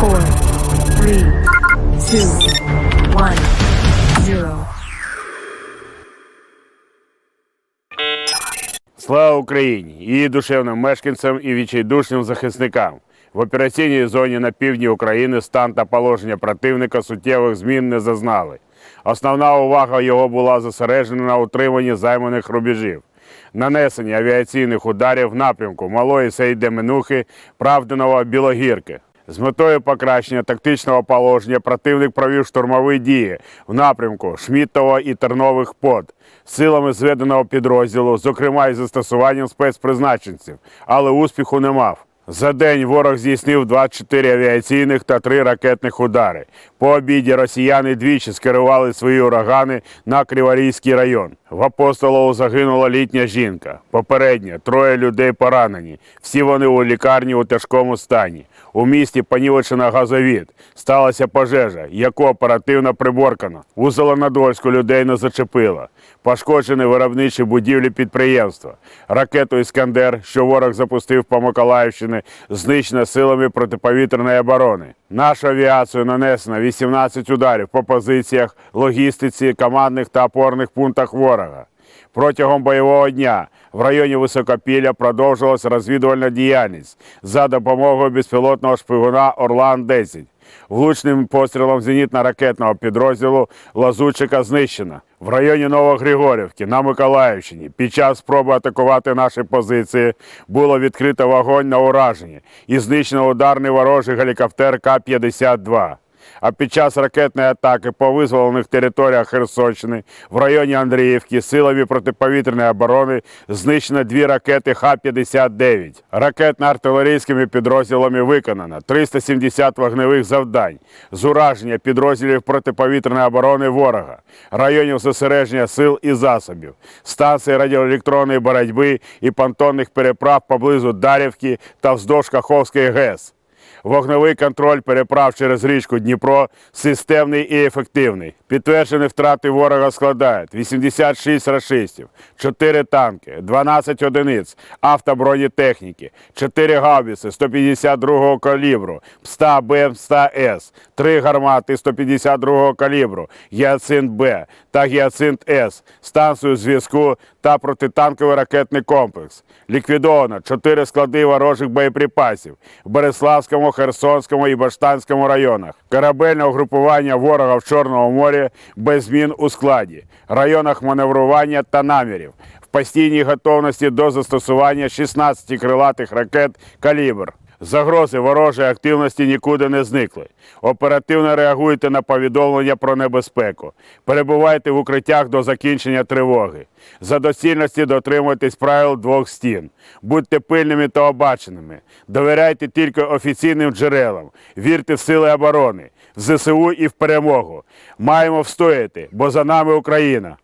four, three, two, one, zero. Слава Україні! Її душевним мешканцям і відчайдушним захисникам. В операційній зоні на півдні України стан та положення противника суттєвих змін не зазнали. Основна увага його була зосереджена на утриманні займаних рубежів, нанесенні авіаційних ударів в напрямку Малої Сейде-Менухи, Правдиного Білогірки. З метою покращення тактичного положення противник провів штурмові дії в напрямку Шміттова і Тернових под силами зведеного підрозділу, зокрема із застосуванням спецпризначенців, але успіху не мав. За день ворог здійснив 24 авіаційних та 3 ракетних удари. По обіді росіяни двічі скерували свої урагани на Криворізький район. В Апостолову загинула літня жінка. Попередньо троє людей поранені. Всі вони у лікарні у тяжкому стані. У місті понівечено газовід. Сталася пожежа, яку оперативно приборкано. У Зеленодольську людей не зачепило. Пошкоджені виробничі будівлі підприємства. Ракету Іскандер, що ворог запустив по Миколаївщині, знищено силами протиповітряної оборони. Нашу авіацію нанесено 18 ударів по позиціях, логістиці, командних та опорних пунктах ворога. Протягом бойового дня в районі Високопілля продовжилася розвідувальна діяльність за допомогою безпілотного шпигуна Орлан-10. Влучним пострілом зенітно-ракетного підрозділу Лазучика знищено. В районі Новогригорівки на Миколаївщині під час спроби атакувати наші позиції було відкрито вогонь на ураження і знищено ударний ворожий гелікоптер К-52. А під час ракетної атаки по визволених територіях Херсонщини в районі Андріївки силами протиповітряної оборони знищено дві ракети Х-59. Ракетно-артилерійськими підрозділами виконано 370 вогневих завдань з ураження підрозділів протиповітряної оборони ворога, районів зосередження сил і засобів, станції радіоелектронної боротьби і понтонних переправ поблизу Дарівки та вздовж Каховської ГЕС. Вогневий контроль переправ через річку Дніпро системний і ефективний. Підтверджені втрати ворога складають 86 рашистів, 4 танки, 12 одиниць автобронетехніки, 4 гаубиці 152 калібру, ПСТА Б, ПСТА С, 3 гармати 152 калібру, Гіацинт Б та Гіацинт С, станцію зв'язку та протитанковий ракетний комплекс. Ліквідовано 4 склади ворожих боєприпасів в Береславському, Херсонському і Баштанському районах. Корабельне угрупування ворога в Чорному морі без змін у складі, районах маневрування та намірів. В постійній готовності до застосування 16 крилатих ракет «Калібр». Загрози ворожої активності нікуди не зникли. Оперативно реагуйте на повідомлення про небезпеку. Перебувайте в укриттях до закінчення тривоги. За доцільності дотримуйтесь правил двох стін. Будьте пильними та обаченими. Довіряйте тільки офіційним джерелам. Вірте в сили оборони, в ЗСУ і в перемогу. Маємо встояти, бо за нами Україна.